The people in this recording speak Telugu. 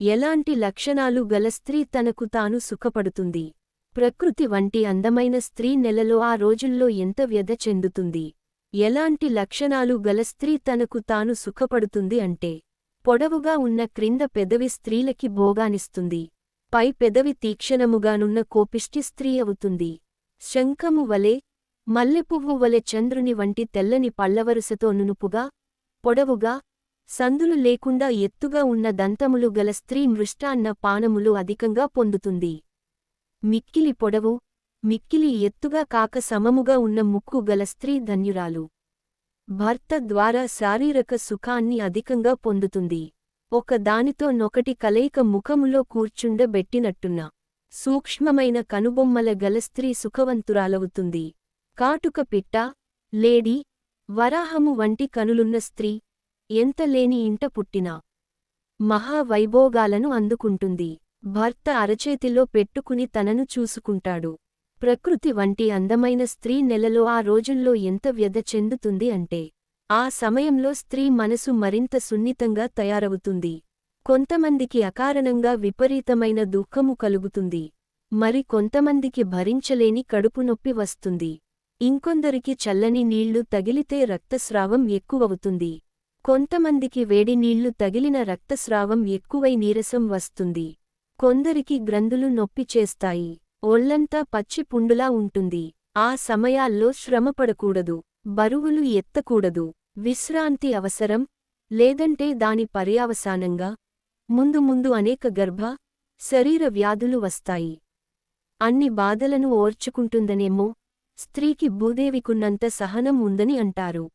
ఎలాంటి లక్షణాలు గల స్త్రీ తనకు తాను సుఖపడుతుంది? ప్రకృతి వంటి అందమైన స్త్రీ నెలలో ఆ రోజుల్లో ఎంత వ్యధ చెందుతుంది? ఎలాంటి లక్షణాలు గల స్త్రీ తనకు తాను సుఖపడుతుంది అంటే పొడవుగా ఉన్న క్రింద పెదవి స్త్రీలకి భోగానిస్తుంది. పై పెదవి తీక్షణముగానున్న కోపిష్టి స్త్రీ అవుతుంది. శంఖము వలె మల్లెపువ్వు వలె చంద్రుని వంటి తెల్లని పళ్ళవరుసతో నునుపుగా పొడవుగా సందులు లేకుండా ఎత్తుగా ఉన్న దంతములు గల స్త్రీ మృష్టాన్న పానములు అధికంగా పొందుతుంది. మిక్కిలి పొడవు మిక్కిలి ఎత్తుగా కాక సమముగా ఉన్న ముక్కు గల స్త్రీ ధన్యురాలు. భర్త ద్వారా శారీరక సుఖాన్ని అధికంగా పొందుతుంది. ఒక దానితో నొకటి కలయిక ముఖములో కూర్చుండబెట్టినట్టున్న సూక్ష్మమైన కనుబొమ్మల గల స్త్రీ సుఖవంతురాలవుతుంది. కాటుక పిట్ట లేడీ వరాహము వంటి కనులున్న స్త్రీ ఎంత లేని ఇంట పుట్టినా. మహావైభోగాలను అందుకుంటుంది. భర్త అరచేతిలో పెట్టుకుని తనను చూసుకుంటాడు. ప్రకృతి వంటి అందమైన స్త్రీ నెలలో ఆ రోజుల్లో ఎంత వ్యధ చెందుతుంది అంటే ఆ సమయంలో స్త్రీ మనసు మరింత సున్నితంగా తయారవుతుంది. కొంతమందికి అకారణంగా విపరీతమైన దుఃఖము కలుగుతుంది. మరి కొంతమందికి భరించలేని కడుపునొప్పి వస్తుంది. ఇంకొందరికి చల్లని నీళ్ళు తగిలితే రక్తస్రావం ఎక్కువవుతుంది. కొంతమందికి వేడి నీళ్ళు తగిలిన రక్తస్రావం ఎక్కువై నీరసం వస్తుంది. కొందరికి గ్రంథులు నొప్పి చేస్తాయి. ఒళ్ళంతా పచ్చి పుండులా ఉంటుంది. ఆ సమయాల్లో శ్రమపడకూడదు బరువులు ఎత్తకూడదు. విశ్రాంతి అవసరం. లేదంటే దాని పర్యావసానంగా. ముందు ముందు అనేక గర్భ శరీర వ్యాధులు వస్తాయి. అన్ని బాధలను ఓర్చుకుంటుందనేమో. స్త్రీకి భూదేవికున్నంత సహనం ఉందని అంటారు.